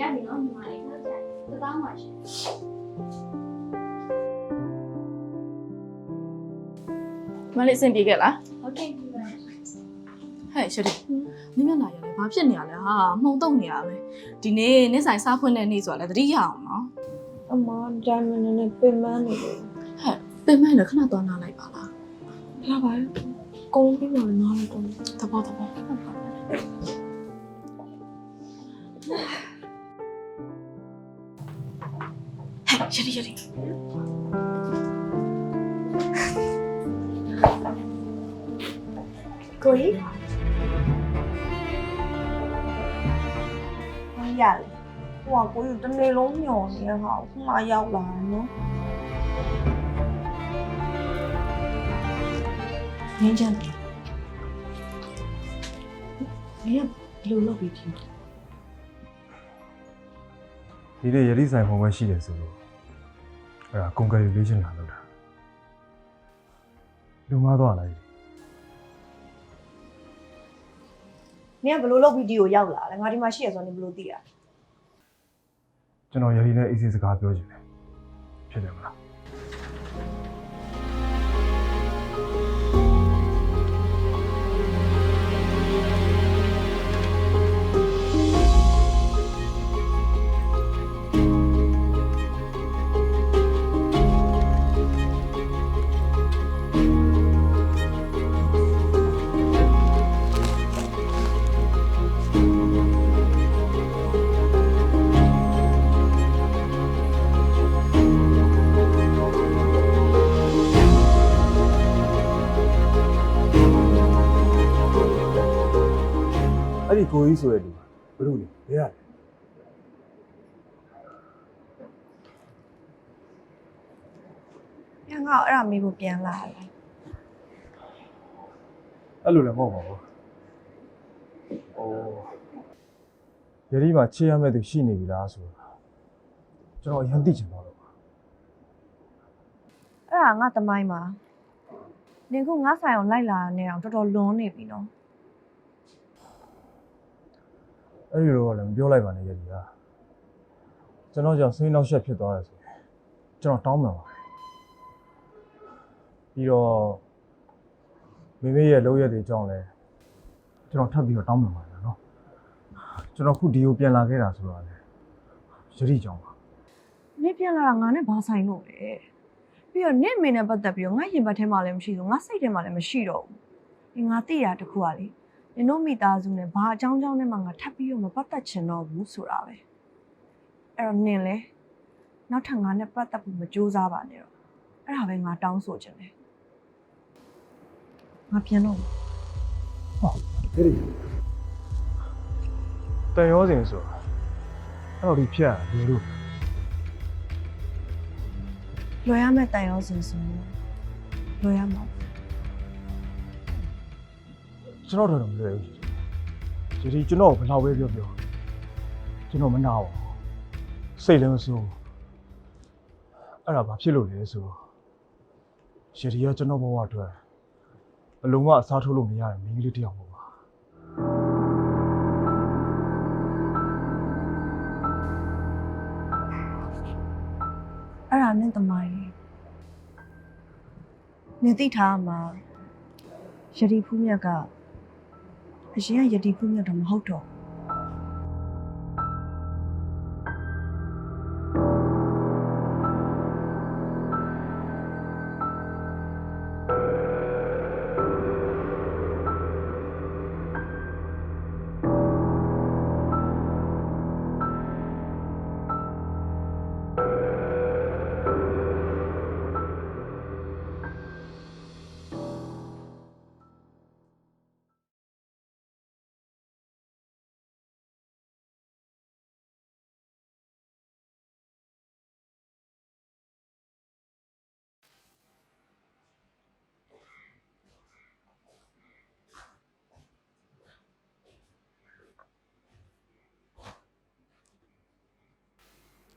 ရပြီနော်ညီမလေးဟုတ်ကြတသားမှရှင်မလေးအဆင်ပြေခဲ့လားဟုတ်ကဲ့ညီမလေးဟဲ့ရှရီနင်းမျက်နှာရလဲဘာဖြစ်နေရလဲဟာမှုံတုံနေရပဲဒီနေ့နေ့ဆိုင်စားဖွင့်တဲ့နေ့ဆိုတာလဲသတိရအောင်နော်အမဒါမနနဲ့ပင်ပန်းနေတယ်ဟဲ့ပင်မလည်းခဏသွားနာလိုက်ပါလားလာပါရဲ့ကုန်းပြီးမှနားလိုက်တော့သဘောသဘောဟဲ့ရှရီရှရီကိုကြီးဘာ ရလဲဟိုကကိုကြီးတနေ့လုံးညော်နေရဟာခုမှရောက်လာတယ်နော်ငင်းချမ်းတယ်မ ဒီနေ့ယတိဆိုင်ဖုံပဲရှိတယ်ဆိုလို့အဲ့ဒါ congratulation လာလို့တာလူမသွားလိုက်နင်ကဘယ်လိုလုပ်ပြီးဒီကိုရောက်လာလဲငါဒီမှာရှိရဆိုတော့နင်ဘယ်လိုသိရကျွန်တော်ယတိနဲ့အေးစေးစကားပြောချင်တယ်ဖြစ်တယ်မလား ကိုကြီးဆိုတဲ့လူကဘယ်လိုလဲဘယ်ရလဲ။ညငါအဲ့ဒါမေးဖို့ပြန်လာတယ်အဲ့လိုလည်းမဟုတ်ပါဘူးအိုးယတိမှာချေရမဲ့သူရှိနေပြီလားဆိုတာကျွန်တော်အရင်သိချင်တော့လို့ပါ။အဲ့ဒါငါသမိုင်းမှာနင်ကငါဆိုင်အောင်လိုက်လာနေအောင်တော်တော်လွန်နေပြီနော် အဲ့ဒီတော့လည်းမပြောလိုက်ပါနဲ့ယတိကကျွန်တော်ကြောင့်ဆွေးနောက်ရှက်ဖြစ်သွားတယ်ဆိုရင်ကျွန်တော်တောင်းပန်ပါတယ်ပြီးတော့မိမိရဲ့လုပ်ရက်တွေကြောင့်လည်းကျွန်တော်ထပ်ပြီးတော့တောင်းပန်ပါတယ်နော်ကျွန်တော်ခုဒီကိုပြန်လာခဲ့တာဆိုတော့လေယတိကြောင့်ပါ။နင်ပြန်လာတာငါနဲ့ဘာဆိုင်လို့လဲ။ပြီးတော့နင့်အမေနဲ့ပတ်သက်ပြီးတော့ငါရင်ဘတ်ထဲမှာလည်းမရှိဘူးငါစိတ်ထဲမှာလည်းမရှိတော့ဘူး။ဒီငါသိရတခုကလေ နင်တို့မိသားစုနဲ့ဘာအကြောင်းကြောင့်နဲ့မှငါထပ်ပြီးတော့မပတ်သက်ချင်တော့ဘူးဆိုတာပဲ။အဲ့တော့နင်လေနောက်ထပ်ငါနဲ့ပတ်သက်ဖို့မကြိုးစားပါနဲ့တော့။အဲ့ဒါပဲငါတောင်းဆိုချင်တယ်။ငါပြန်တော့မယ်ဟေးတန်ရောစင်ဆိုတာအဲ့တော့ဒီဖြတ်ဒီလိုလွယ်ရမယ့်တန်ရောစင်ဆိုရင်လွယ်ရမှာ ကျွန်တော်တို့တော့မလွယ်ဘူးဒီဒီကျွန်တော်ဘယ်လောက်ပဲပြောပြောကျွန်တော်မနာပါဘူးစိတ်လည်းမဆိုးဘူးအဲ့ဒါဘာဖြစ်လို့လဲဆိုတော့ရှရီကကျွန်တော်ဘဝအတွက်ဘယ်လုံးဝအစားထိုးလို့မရတဲ့မိန်းကလေးတစ်ယောက်ပေါ့ပါအဲ့ဒါနဲ့တမိုင်းနေသိထားမှာယတိဖူးမြတ်က အရင်ကယတိဖူးမြတ်တော့မဟုတ်တော့ဘူး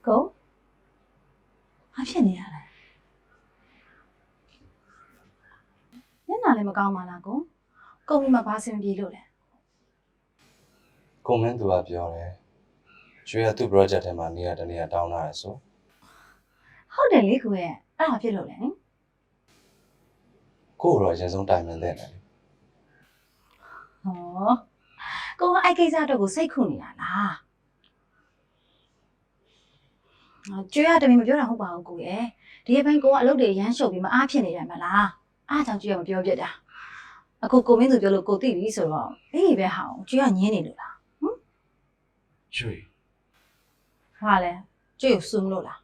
ကိုဘာဖြစ်နေရလဲညနာလည်းမကောင်းပါလားကိုကုံပြီးမှဘာစင်ပြေလို့လဲကွန်မန့်သူကပြောတယ်ကျွေးကသူ့ project ထဲမှာနေရာတနေရာတောင်းလာရဆိုဟုတ်တယ်လေကိုရဲ့အဲ့ဒါဖြစ်လို့လေဟင်ကို့ကိုတော့အရင်ဆုံးတိုင်ပင်တဲ့တယ်လေဟောကိုကအဲ့ကိစ္စတော့ကိုစိတ်ခုနေတာလားအာ ကျွေးရတမင်မပြောတာဟုတ်ပါဘူးကိုရဲ့ဒီအပိုင်းကိုကအလုပ်တွေရမ်းရှုပ်ပြီးမအားဖြစ်နေတယ်မလားအားကြောင့်ကျွေးရမပြောပြတာအခုကိုမင်းသူပြောလို့ကိုသိပြီဆိုတော့အေးပဲဟောင်းကျွေးရညင်းနေလို့လားကျွေးဟာလဲကျွေးကိုစုံလို့လား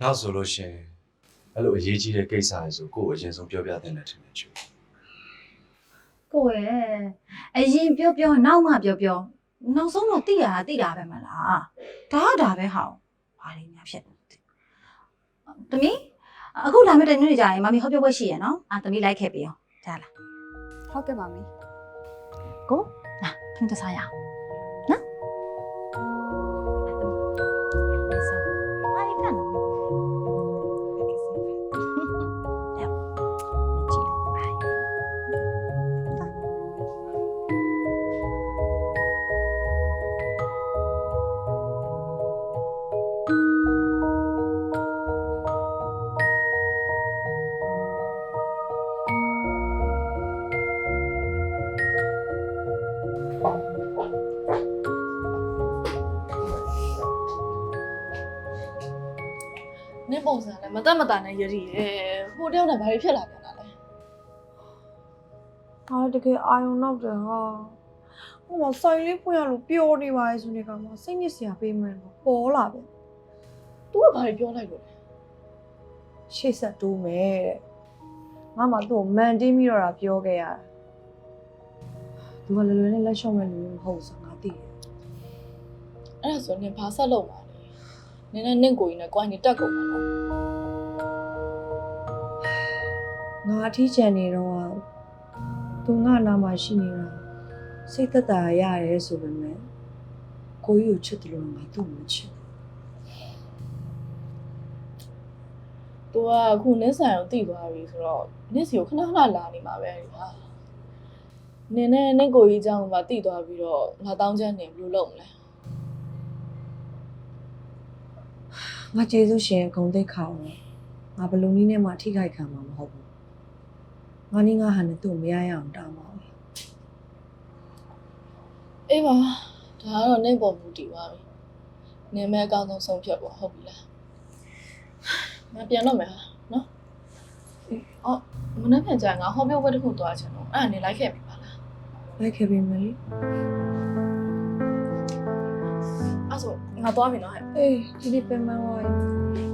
နောက်ဆိုလို့ရှရင်အဲ့လိုအရေးကြီးတဲ့ကိစ္စတွေဆိုကို့ကိုအရင်ဆုံးပြောပြတဲ့တယ်ထင်တယ်ကျွေးကိုရဲ့အရင်ပြောပြောနောက်မှပြောပြော နောက်ဆုံးတော့တိရတာတိတာပဲမလားဒါကဒါပဲဟောင်းဘာလေးများဖြစ်နေလဲတမီးအခုလာမယ့်တနေ့ကြရင်မမီဟောပြောပွဲရှိရနော်အာတမီးလိုက်ခဲ့ပြီအောင်ကြားလားဟုတ်ကဲ့ပါမီကိုလာထမင်းတစားရအောင် ပုံစံလည်းမတက်မတာနဲ့ယရီရဲ့ဟိုတယောက်နဲ့ဘာတွေဖြစ်လာပြန်တာလဲ။ဟာတကယ်အာယုံနောက်တယ်ဟာ။ဟိုမှာဆိုင်လေးဖွင့်ရလို့ပျော်နေပါရဲ့ဆိုနေကမှစိတ်ညစ်စရာပေးမယ်လို့ပေါ်လာပဲသူကဘာတွေပြောလိုက်လို့လဲ။ရှေ့ဆက်တိုးမယ်တဲ့။ငါမှသူ့ကိုမန်တင်းပြီးတော့တာပြောခဲ့ရတာ။ तू ကလွယ်လွယ်နဲ့လက်လျှော့မဲ့လူမျိုးမဟုတ်ဘူးဆိုငါသိတယ်အဲ့ဒါဆိုနင်ဘာဆက်လုပ်မှာလဲ နင်နဲ့နင့်ကိုကြီးနဲ့ကိုင်းနေတက်ကုန်မှာနော်။ငါအထီးကျန်နေတော့ကသူငါနာမှာရှိနေတာစိတ်သက်သာရတယ်ဆိုပေမဲ့ကိုကြီးကိုချစ်တယ်လို့ငါသူ့ကိုမချစ်ဘူးသူကအခုနင့်ဆိုင်အောင်တိသွားပြီဆိုတော့နင့်စီကိုခဏခဏလာနေမှာပဲဟာနင်နဲ့နင့်ကိုကြီးအကြောင်းကတိသွားပြီးတော့ငါတောင်းချမ်းနေဘယ်လိုလုပ်မလဲ။ ငါကျေးဇူးရှင်ဂုံတိတ်ခါအောင်ငါဘယ်လုံနည်းနဲ့မှထိခိုက်ခံမှာမဟုတ်ဘူး။ငါနီးငါဟာနဲ့သူ့ကိုမရရအောင်တားမှာပဲအေးပါဒါကတော့နင့်ပုံမူတည်ပါပြီနင်မဲအကောင်းဆုံးဆုံးဖြတ်ဖို့ဟုတ်ပြီလားငါပြန်တော့မယ်ဟာနော်အော်မနေ့ပြန်ကြငါဟောပြောပွဲတစ်ခုသွားချင်တော့အဲ့ဒါနေလိုက်ခဲ့ပြီပါလား။လိုက်ခဲ့ပြီမလေးအဲ့ ဆိုငါသွားပြီနော်ဟဲ့။အေးဒီဒီပြန်မဝိုင်း